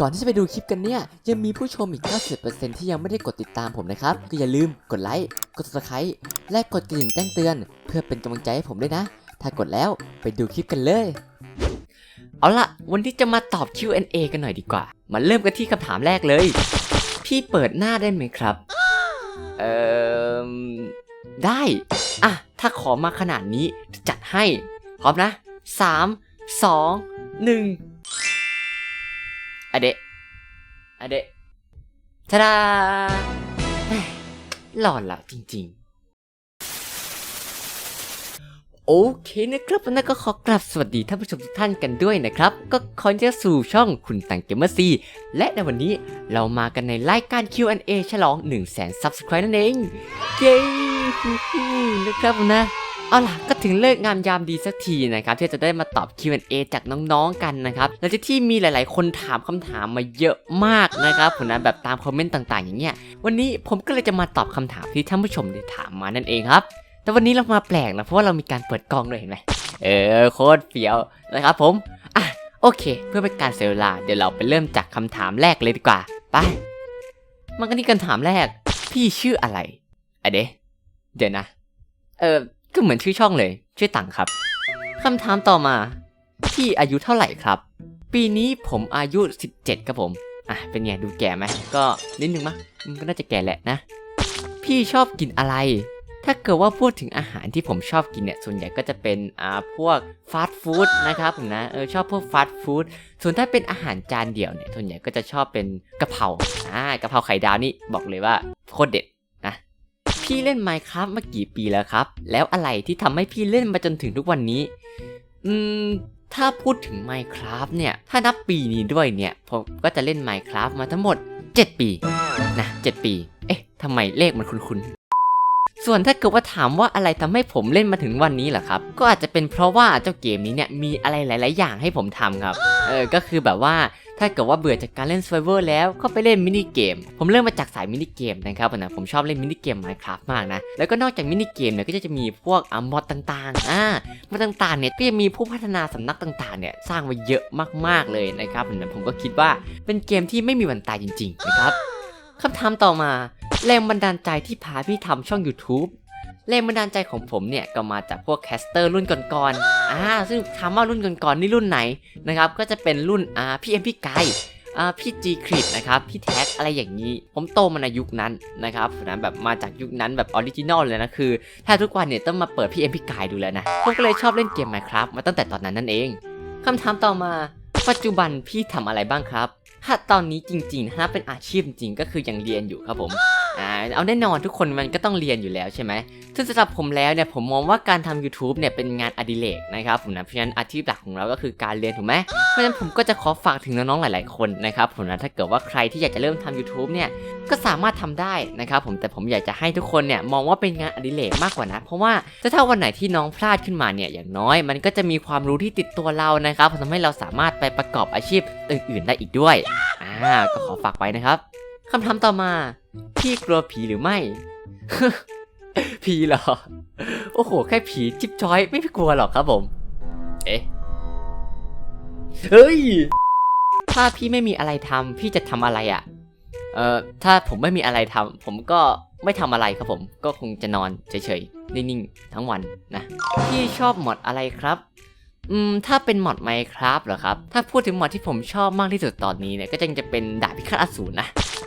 ก่อนที่จะไปดูคลิปกันเนี่ย ยังมีผู้ชมอีก 90%ที่ยังไม่ได้กดติดตามผมนะครับ ก็อย่าลืมกดไลค์ กด subscribe และกดกระดิ่งแจ้งเตือน เพื่อเป็นกำลังใจให้ผมด้วยนะ ถ้ากดแล้วไปดูคลิปกันเลย เอาละวันนี้จะมาตอบ Q&A กันหน่อยดีกว่า มาเริ่มกันที่คำถามแรกเลย พี่เปิดหน้าได้ไหมครับ เอ่อ ได้อะถ้าขอมาขนาดนี้จะจัดให้ พร้อมนะ 3 2 1 อเดะอเดะทาดาหม่หล่อละจริง ๆ โอเคนะครับวันนี้ก็ขอกลับสวัสดีท่านผู้ชมทุกท่านกันด้วยนะครับ ก็ขอจะสู่ช่องคุณตังเกมเมอร์ซีและในวันนี้เรามากันในรายการ Q&A ฉลอง 1 0 0 0 0แสน Subscribe นั่นเอง เย้นะครับนะ เอาล่ะก็ถึงเลิกงามยามดีสักทีนะครับที่จะได้มาตอบ Q&A จากน้องๆกันนะครับหลังจากที่มีหลายๆ คนถามคำถามมาเยอะมากนะครับผมนะแบบตามคอมเมนต์ต่างๆ อย่างเงี้ยวันนี้ผมก็เลยจะมาตอบคำถามที่ท่านผู้ชมได้ถามมานั่นเองครับ แต่วันนี้เรามาแปลกนะเพราะว่าเรามีการเปิดกล้องด้วยเห็นไหมเออโคตรเฟี้ยวนะครับผมอะโอเค เพื่อเป็นการเสียเวลาเดี๋ยวเราไปเริ่มจากคำถามแรกเลยดีกว่าไปมันก็นี่คำถามแรก พี่ชื่ออะไรอะเดะเดี๋ยวนะ เออ ก็เหมือนชื่อช่องเลยชื่อตังครับคำถามต่อมา พี่อายุเท่าไหร่ครับ ปีนี้ผมอายุ 17 ครับผม อะ เป็นไงดูแก่ไหมก็นิดนึงมะมันก็น่าจะแก่แหละนะ พี่ชอบกินอะไร ถ้าเกิดว่าพูดถึงอาหารที่ผมชอบกินเนี่ยส่วนใหญ่ก็จะเป็นอ่าพวกฟาสต์ฟู้ดนะครับผมนะเออชอบพวกฟาสต์ฟู้ดส่วนถ้าเป็นอาหารจานเดี่ยวเนี่ยส่วนใหญ่ก็จะชอบเป็นกะเพราอ่ากะเพราไข่ดาวนี่บอกเลยว่าโคตรเด็ด พี่เล่น Minecraft มากี่ปีแล้วครับ แล้วอะไรที่ทำให้พี่เล่นมาจนถึงทุกวันนี้ อืม ถ้าพูดถึง Minecraft เนี่ย ถ้านับปีนี้ด้วยเนี่ย ผมก็จะเล่น Minecraft มาทั้งหมด 7 ปี นะ 7 ปี เอ๊ะทำไมเลขมันคุ้นๆ ส่วนถ้าเกิดว่าถามว่าอะไรทำให้ผมเล่นมาถึงวันนี้เหรอครับ ก็อาจจะเป็นเพราะว่าเจ้าเกมนี้เนี่ยมีอะไรหลาย ๆ อย่างให้ผมทำครับ เออ ก็คือแบบว่าถ้าเกิดว่าเบื่อจากการเล่น Survivor แล้วก็ไปเล่นมินิเกม ผมเริ่มมาจากสายมินิเกมนะครับนะผมชอบเล่นมินิเกม Minecraft มากนะ แล้วก็นอกจากมินิเกมเนี่ยก็จะมีพวกอะมอดต่างๆ อ่ามอดต่างๆ เนี่ยก็จะมีผู้พัฒนาสำนักต่างๆ เนี่ยสร้างไว้เยอะมากๆเลยนะครับนะผมก็คิดว่าเป็นเกมที่ไม่มีวันตายจริง ๆ นะครับ คำถามต่อมาแรงบันดาลใจที่พาพี่ทำช่อง YouTube แรงบันดาลใจของผมเนี่ยก็มาจากพวกแคสเตอร์รุ่นก่อนๆอ่าซึ่งถามว่ารุ่นก่อนๆนี่รุ่นไหนนะครับก็จะเป็นรุ่นอ่าพี่เอ็มพี่ไกอ่าพี่จีคริดนะครับพี่แท็กอะไรอย่างนี้ ผมโตมาในยุคนั้นนะครับนะแบบมาจากยุคนั้นแบบออริจินอลเลยนะคือถ้าทุกวันเนี่ยต้องมาเปิดพี่เอ็มพี่ไกดูแล้วนะผมก็เลยชอบเล่นเกม Minecraft มาตั้งแต่ตอนนั้นนั่นเองคำถามต่อมาปัจจุบันพี่ทำอะไรบ้างครับ ถ้าตอนนี้จริงๆถ้าเป็นอาชีพจริงก็คือยังเรียนอยู่ครับผม อ่าเอาแน่นอนทุกคนมันก็ต้องเรียนอยู่แล้วใช่ไหมซึ่งสำหรับผมแล้วเนี่ยผมมองว่าการทำ YouTube เนี่ยเป็นงานอดิเรกนะครับผมนะเพราะฉะนั้นอาชีพหลักของเราก็คือการเรียนถูกไหมเพราะฉะนั้นผมก็จะขอฝากถึงน้องๆหลาย ๆคนนะครับผมนะถ้าเกิดว่าใครที่อยากจะเริ่มทำ YouTube เนี่ยก็สามารถทำได้นะครับผมแต่ผมอยากจะให้ทุกคนเนี่ยมองว่าเป็นงานอดิเรกมากกว่านะ เพราะว่าถ้าวันไหนที่น้องพลาดขึ้นมาเนี่ยอย่างน้อย มันก็จะมีความรู้ที่ติดตัวเรานะครับทำให้เราสามารถไปประกอบอาชีพอื่น ๆ ได้อีกด้วยอ่าก็ขอฝากไว้นะครับ คำถามต่อมา พี่กลัวผีหรือไม่ ผีเหรอ โอ้โห แค่ผีจิ๊บจอยไม่กลัวหรอกครับผม เอ๊ะ เฮ้ย ถ้าพี่ไม่มีอะไรทำพี่จะทำอะไรอะ่ะ เอ่อ ถ้าผมไม่มีอะไรทำผมก็ไม่ทำอะไรครับผม ก็คงจะนอนเฉยๆ นิ่งๆ ทั้งวันนะ พี่ชอบหมอดอะไรครับอืมถ้าเป็นมอดไมครับเหรอครับ ถ้าพูดถึงมอดที่ผมชอบมากที่สุดตอนนี้เนี่ยก็ยังจะเป็นดาบพิฆาตอสูรนะ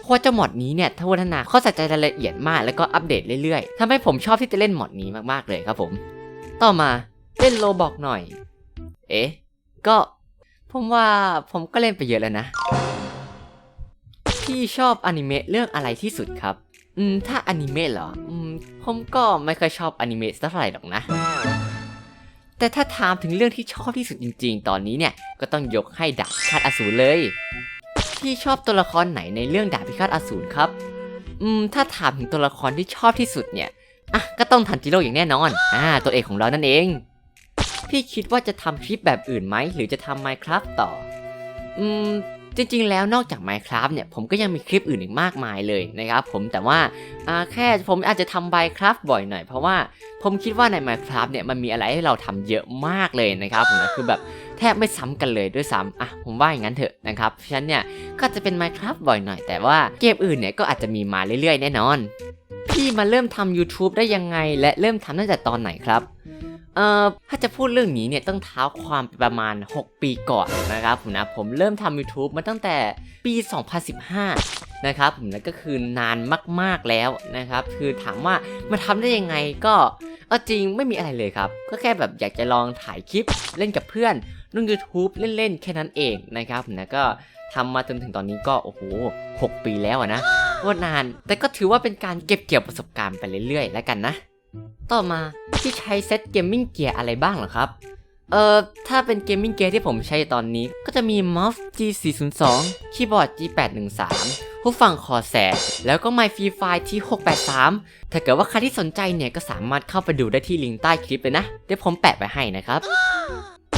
ราะเจ้าหมอดนี้เนี่ยทวัฒนาเขาใส่ใจรายละเอียดมากแล้วก็อัปเดตเรื่อยๆทำให้ผมชอบที่จะเล่นหมอดนี้มากๆเลยครับผม ต่อมาเล่นโลบอกหน่อย เอ๊ะ ก็ผมว่าผมก็เล่นไปเยอะแล้วนะ พี่ชอบอนิเมะเรื่องอะไรที่สุดครับ อืม ถ้าอนิเมะเหรอ อืม ผมก็ไม่ค่อยชอบอนิเมะสักเท่าไหร่หรอกนะ แต่ถ้าถามถึงเรื่องที่ชอบที่สุดจริง ๆ ตอนนี้เนี่ย ก็ต้องยกให้ดาบพิฆาตอสูรเลย พี่ชอบตัวละครไหนในเรื่องดาบพิฆาตอสูรครับ อืม ถ้าถามถึงตัวละครที่ชอบที่สุดเนี่ย อะ ก็ต้องทันจิโร่อย่างแน่นอน อ่า ตัวเอกของเรานั่นเอง พี่คิดว่าจะทำคลิปแบบอื่นไหม หรือจะทำ Minecraft ต่อ อืม จริงๆ แล้วนอกจาก Minecraft เนี่ย ผมก็ยังมีคลิปอื่นอีกมากมายเลยนะครับผม แต่ว่า อ่า แค่ผมอาจจะทำ Minecraft บ่อยหน่อย เพราะว่าผมคิดว่าใน Minecraft เนี่ย มันมีอะไรให้เราทำเยอะมากเลยนะครับผมนะคือแบบ แทบไม่ซ้ำกันเลยด้วยซ้ำอะผมว่าอย่างนั้นเถอะนะครับฉะนั้นเนี่ยก็จะเป็น Minecraft บ่อยหน่อย แต่ว่าเกมอื่นเนี่ยก็อาจจะมีมาเรื่อยๆ แน่นอน พี่มาเริ่มทำ YouTube ได้ยังไง และเริ่มทำตั้งแต่ตอนไหนครับเอ่อถ้าจะพูดเรื่องนี้เนี่ยต้องเท้าความไปประมาณ 6 ปีก่อนนะครับผมนะผมเริ่มทำ YouTube มาตั้งแต่ปี 2015 นะครับผมนะก็คือนานมากๆแล้วนะครับ คือถามว่ามาทำได้ยังไงก็เอาจริงไม่มีอะไรเลยครับ ก็แค่แบบอยากจะลองถ่ายคลิปเล่นกับเพื่อนลง YouTube เล่นๆ แค่นั้นเองนะครับผมนะก็ทำมาจนถึงตอนนี้ก็โอ้โห6ปีแล้วนะโคตรนาน แต่ก็ถือว่าเป็นการเก็บเกี่ยวประสบการณ์ไปเรื่อยๆ แล้วกันนะ ต่อมาที่ใช้เซตเกมมิ่งเกียร์อะไรบ้างหรอครับ เอ่อ ถ้าเป็นเกมมิ่งเกียร์ที่ผมใช้ตอนนี้ ก็จะมีเมาส์ G402 คีย์บอร์ด G813 หูฟังคอแส แล้วก็ไมค์ฟรีไฟล์ที่ 683 ถ้าเกิดว่าใครที่สนใจเนี่ยก็สามารถเข้าไปดูได้ที่ลิงก์ใต้คลิปเลยนะ เดี๋ยวผมแปะไว้ให้นะครับ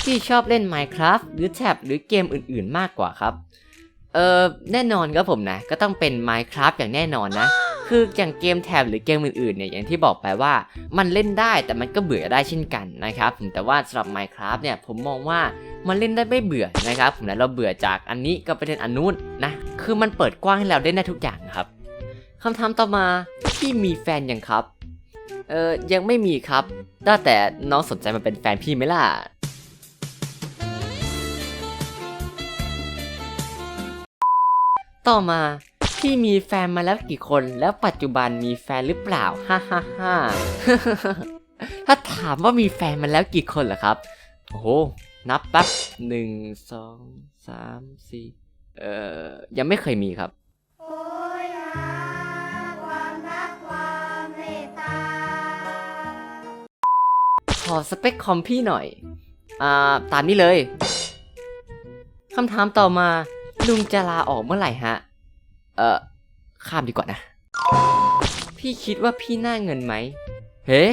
ที่ชอบเล่น Minecraft หรือแท็บหรือเกมอื่นๆมากกว่าครับ เออแน่นอนครับผมนะ ก็ต้องเป็น Minecraft อย่างแน่นอนนะ คืออย่างเกมแท็บหรือเกมอื่นๆเนี่ยอย่างที่บอกไปว่ามันเล่นได้แต่มันก็เบื่อได้เช่นกันนะครับผมแต่ว่าสำหรับ Minecraft เนี่ยผมมองว่ามันเล่นได้ไม่เบื่อนะครับผมนะเราเบื่อจากอันนี้ก็ไปเล่นอันนู้น นะ คือมันเปิดกว้างให้เราได้ได้ทุกอย่างครับคำถามต่อมาพี่มีแฟนยังครับ เออยังไม่มีครับได้แต่น้องสนใจมาเป็นแฟนพี่ไหมล่ะต่อมาพี่มีแฟนมาแล้วกี่คนแล้วปัจจุบันมีแฟนหรือเปล่าฮ่าฮ่าฮ่าถ้าถามว่ามีแฟนมาแล้วกี่คนเหรอครับ โอ้โห นับแป๊บหนึ่งสองสามสี่ เอ่อยังไม่เคยมีครับ โอ้ยหาความรักความเมตตา ขอสเปคคอมพี่หน่อย อ่า ตามนี้เลย คำถามต่อมา ลุงจะลาออกเมื่อไหร่ฮะ เอ่อ ข้ามดีกว่านะ พี่คิดว่าพี่น่าเงินไหม เฮ้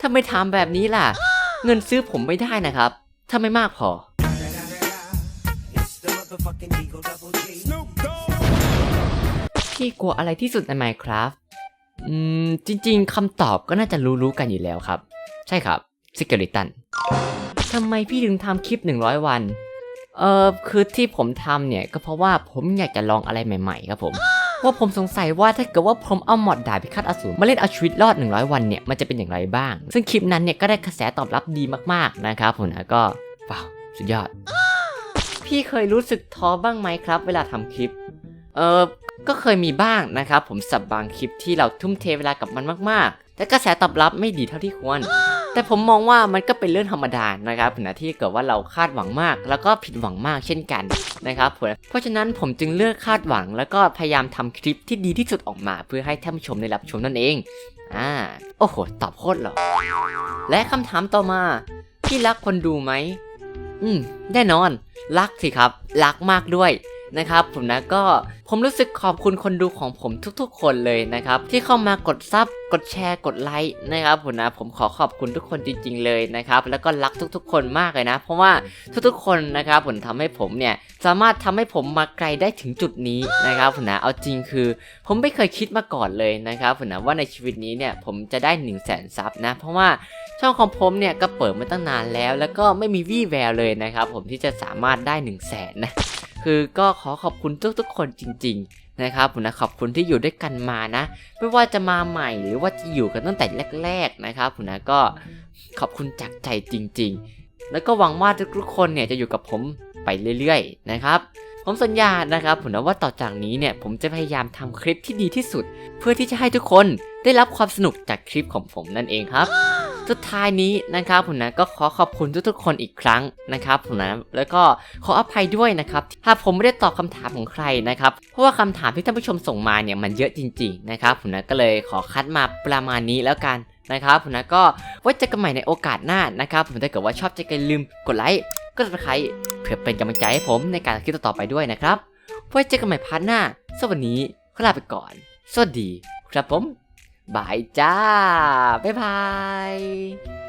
ถ้าไม่ถามแบบนี้ล่ะ เงินซื้อผมไม่ได้นะครับ ถ้าไม่มากพอ motherfucking Eagle Double G. พี่กลัวอะไรที่สุดใน Minecraft อืม จริงๆคำตอบก็น่าจะรู้ๆกันอยู่แล้วครับ ใช่ครับ Skeleton ทำไมพี่ถึงทำคลิป 100 วัน เอ่อคือที่ผมทำเนี่ย ก็เพราะว่าผมอยากจะลองอะไรใหม่ ๆ ครับผมเพราะผมสงสัยว่าถ้าเกิดว่าผมเอาหมอดดาบพิฆาตอสูรมาเล่นเอาชีวิตรอด 100 วันเนี่ย มันจะเป็นอย่างไรบ้าง ซึ่งคลิปนั้นเนี่ยก็ได้กระแสตอบรับดีมากๆนะครับผมนะก็ว้าวสุดยอด พี่เคยรู้สึกท้อบ้างไหมครับ เวลาทำคลิป เออก็เคยมีบ้างนะครับ ผมสับบางคลิปที่เราทุ่มเทเวลากับมันมากๆ แต่กระแสตอบรับไม่ดีเท่าที่ควร แต่ผมมองว่ามันก็เป็นเรื่องธรรมดานะครับนะที่เกิดว่าเราคาดหวังมาก แล้วก็ผิดหวังมากเช่นกันนะครับผมเพราะฉะนั้นผมจึงเลือกคาดหวัง แล้วก็พยายามทำคลิปที่ดีที่สุดออกมา เพื่อให้ท่านผู้ชมได้รับชมนั่นเองอ่าโอ้โห ตอบโคตรหรอและคำถามต่อมาพี่รักคนดูไหม อืมแน่นอน รักสิครับ รักมากด้วย นะครับผมนะก็ผมรู้สึกขอบคุณคนดูของผมทุกๆ คนเลยนะครับที่เข้ามากดซับกดแชร์กดไลค์นะครับผมนะผมขอขอบคุณทุกคนจริง ๆ เลยนะครับแล้วก็รักทุกๆ คนมากเลยนะ เพราะว่าทุกๆ คนนะครับผมทำให้ผมเนี่ยสามารถทำให้ผมมาไกลได้ถึงจุดนี้นะครับผมนะเอาจริงคือ ผมไม่เคยคิดมาก่อนเลยนะครับผมนะว่าในชีวิตนี้เนี่ยผมจะได้1นึ่งแสนซับนะ เพราะว่าช่องของผมเนี่ยก็เปิดมาตั้งนานแล้ว แล้วก็ไม่มีวี่แววเลยนะครับผมที่จะสามารถได้1นึ่งแสนนะ คือก็ขอขอบคุณทุกๆคนจริง ๆ นะครับผมนะขอบคุณที่อยู่ด้วยกันมานะ ไม่ว่าจะมาใหม่หรือว่าจะอยู่กันตั้งแต่แรก ๆ นะครับผมนะก็ขอบคุณจากใจจริง ๆ แล้วก็หวังว่าทุกๆคนเนี่ยจะอยู่กับผมไปเรื่อยๆ นะครับผมสัญญานะครับผมนะว่าต่อจากนี้เนี่ยผมจะพยายามทำคลิปที่ดีที่สุด เพื่อที่จะให้ทุกคนได้รับความสนุกจากคลิปของผมนั่นเองครับ สุดท้ายนี้นะครับผมนะก็ขอขอบคุณทุกๆคนอีกครั้งนะครับผมนะแล้วก็ขออภัยด้วยนะครับถ้าผมไม่ได้ตอบคำถามของใครนะครับเพราะว่าคำถามที่ท่านผู้ชมส่งมาเนี่ยมันเยอะจริง ๆ นะครับผมนะก็เลยขอคัดมาประมาณนี้แล้วกันนะครับผมนะก็ไว้เจอกันใหม่ในโอกาสหน้านะครับผมถ้าเกิดว่าชอบใจกันลืมกดไลค์กด subscribe เพื่อเป็นกำลังใจให้ผมในการคลิปต่อไปด้วยนะครับไว้เจอกันใหม่พาร์ทหน้าสวัสดีขอลาไปก่อน สวัสดีครับผม บายจ้า บ๊ายบาย